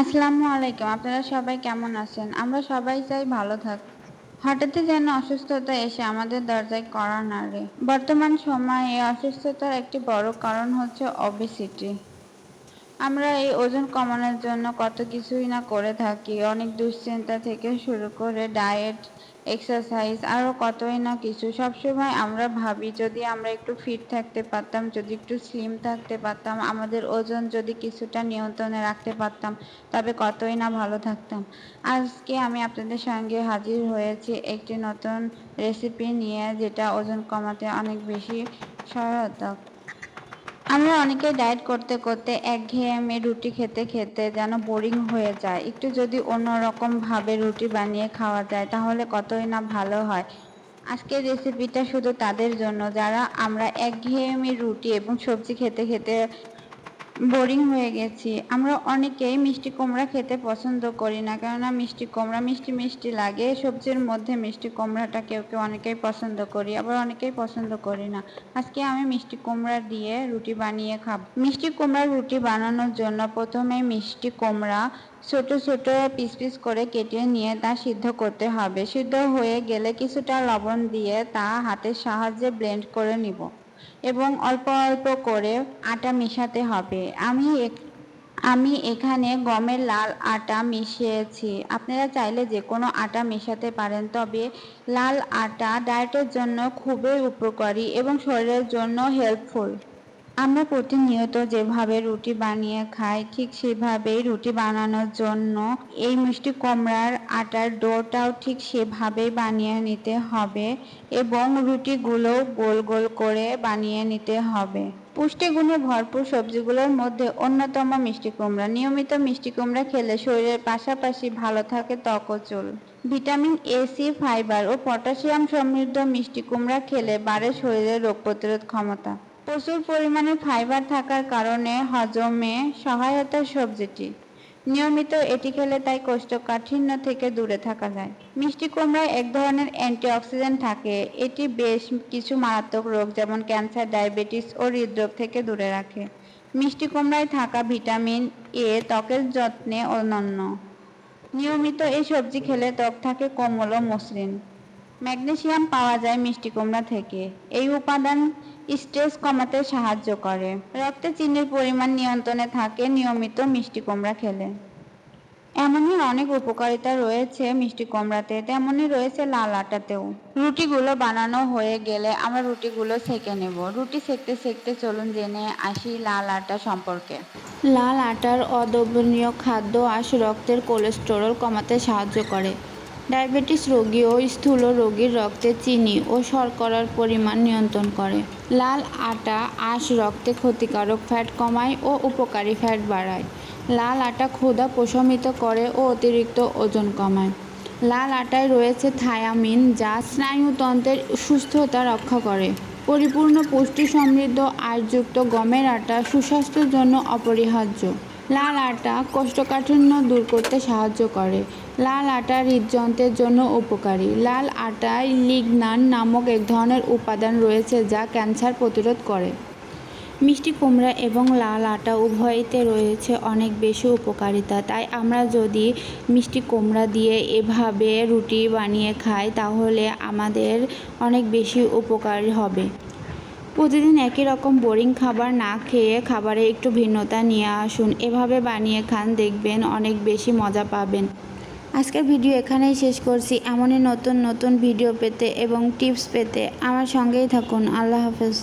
আসসালামু আলাইকুম, আপনারা সবাই কেমন আছেন? আমরা সবাই চাই ভালো থাক। হঠাৎই যেন অসুস্থতা এসে আমাদের দরজায় কড়া নাড়ে। বর্তমান সময়ে এই অসুস্থতার একটি বড় কারণ হচ্ছে অবেসিটি আমরা এই ওজন কমানোর জন্য কত কিছুই না করে থাকি। অনেক দুশ্চিন্তা থেকে শুরু করে ডায়েট এক্সারসাইজ আরও কতই না কিছু। সবসময় আমরা ভাবি, যদি আমরা একটু ফিট থাকতে পারতাম, যদি একটু স্লিম থাকতে পারতাম, আমাদের ওজন যদি কিছুটা নিয়ন্ত্রণে রাখতে পারতাম, তবে কতই না ভালো থাকতাম। আজকে আমি আপনাদের সঙ্গে হাজির হয়েছি একটি নতুন রেসিপি নিয়ে, যেটা ওজন কমাতে অনেক বেশি সহায়তা আমরা অনেকে ডায়েট করতে করতে একঘেয়েমি রুটি খেতে খেতে যেন বোরিং হয়ে যায়। একটু যদি অন্যরকম ভাবে রুটি বানিয়ে খাওয়া যায়, তাহলে কতই না ভালো হয়। আজকের রেসিপিটা শুধু তাদের জন্য। যারা আমরা একঘেয়েমি রুটি এবং সবজি খেতে খেতে বোরিং হয়ে গেছি। আমরা অনেকেই মিষ্টি কুমড়া খেতে পছন্দ করি না, কেননা মিষ্টি কুমড়া মিষ্টি মিষ্টি লাগে, সবজির মধ্যে মিষ্টি কুমড়াটা কেউ কেউ অনেকেই পছন্দ করি, আবার অনেকেই পছন্দ করি না। আজকে আমি মিষ্টি কুমড়া দিয়ে রুটি বানিয়ে খাব। মিষ্টি কুমড়ার রুটি বানানোর জন্য প্রথমে মিষ্টি কুমড়া ছোট ছোট পিস পিস করে কেটে নিয়ে তা সিদ্ধ করতে হবে। সিদ্ধ হয়ে গেলে কিছুটা লবণ দিয়ে তা হাতের সাহায্যে ব্লেন্ড করে নিব। এবং অল্প অল্প করে আটা মেশাতে হবে। আমি আমি এখানে গমের লাল আটা মিশিয়েছি। আপনারা চাইলে যে কোনো আটা মেশাতে পারেন, তবে লাল আটা ডায়েটের জন্য খুবই উপকারী এবং শরীরের জন্য হেল্পফুল। আমরা প্রতিনিয়ত যেভাবে রুটি বানিয়ে খাই, ঠিক সেভাবেই রুটি বানানোর জন্য এই মিষ্টি কুমড়ার আটার ডোটাও ঠিক সেভাবেই বানিয়ে নিতে হবে এবং রুটিগুলো গোল গোল করে বানিয়ে নিতে হবে। পুষ্টিগুণে ভরপুর সবজিগুলোর মধ্যে অন্যতম মিষ্টি কুমড়া। নিয়মিত মিষ্টি কুমড়া খেলে শরীরের পাশাপাশি ভালো থাকে ত্বক চুল। ভিটামিন এ, সি, ফাইবার ও পটাশিয়াম সমৃদ্ধ মিষ্টি কুমড়া খেলে বাড়ে শরীরের রোগ প্রতিরোধ ক্ষমতা। প্রচুর পরিমাণে ফাইবার থাকার কারণে হজমে সহায়তা সবজিটি। নিয়মিত এটি খেলে তাই কোষ্ঠকাঠিন্য থেকে দূরে থাকা যায়। মিষ্টি কুমড়ায় এক ধরনের অ্যান্টিঅক্সিডেন্ট থাকে। এটি বেশ কিছু মারাত্মক রোগ, যেমন ক্যান্সার, ডায়াবেটিস ও হৃদরোগ থেকে দূরে রাখে। মিষ্টি কুমড়ায় থাকা ভিটামিন এ ত্বকের যত্নে অনন্য। নিয়মিত এই সবজি খেলে ত্বক থাকে কোমল ও মসৃণ। ম্যাগনেসিয়াম পাওয়া যায় মিষ্টি কুমড়া থেকে। এই উপাদান স্ট্রেস কমাতে সাহায্য করে। রক্তে চিনির পরিমাণ নিয়ন্ত্রণে থাকে, নিয়মিত মিষ্টি কুমড়া খেলে। এমনই অনেক উপকারিতা রয়েছে মিষ্টি কুমড়াতে, তেমনই রয়েছে লাল আটাতেও। রুটিগুলো বানানো হয়ে গেলে আমরা রুটিগুলো সেকে নেব। রুটি সেকতে সেকতে চলুন জেনে আসি লাল আটা সম্পর্কে। লাল আটার অদ্রবণীয় খাদ্য আঁশ রক্তের কোলেস্টেরল কমাতে সাহায্য করে। ডায়াবেটিস রোগী ও স্থূল রোগীর রক্তে চিনি ও শর্করার পরিমাণ নিয়ন্ত্রণ করে। লাল আটা আঁশ রক্তে ক্ষতিকারক ফ্যাট কমায় ও উপকারী ফ্যাট বাড়ায়। লাল আটা ক্ষুধা প্রশমিত করে ও অতিরিক্ত ওজন কমায়। লাল আটায় রয়েছে থায়ামিন, যা স্নায়ুতন্ত্রের সুস্থতা রক্ষা করে। পরিপূর্ণ পুষ্টি সমৃদ্ধ আয়যুক্ত গমের আটা সুস্বাস্থ্যের জন্য অপরিহার্য। লাল আটা কোষ্ঠকাঠিন্য দূর করতে সাহায্য করে। লাল আটা হৃদযন্ত্রের জন্য উপকারী। লাল আটায় লিগনান নামক এক ধরনের উপাদান রয়েছে যা ক্যান্সার প্রতিরোধ করে। মিষ্টি কুমড়া এবং লাল আটা উভয়তে রয়েছে অনেক বেশি উপকারিতা। তাই আমরা যদি মিষ্টি কুমড়া দিয়ে এভাবে রুটি বানিয়ে খাই, তাহলে আমাদের অনেক বেশি উপকার হবে। প্রতিদিন একই রকম বোরিং খাবার না খেয়ে খাবারে একটু ভিন্নতা নিয়ে আসুন। এভাবে বানিয়ে খান, দেখবেন অনেক বেশি মজা পাবেন। আজকের ভিডিও এখানেই শেষ করছি। এমনই নতুন নতুন ভিডিও পেতে এবং টিপস পেতে আমার সঙ্গেই থাকুন। আল্লাহ হাফেজ।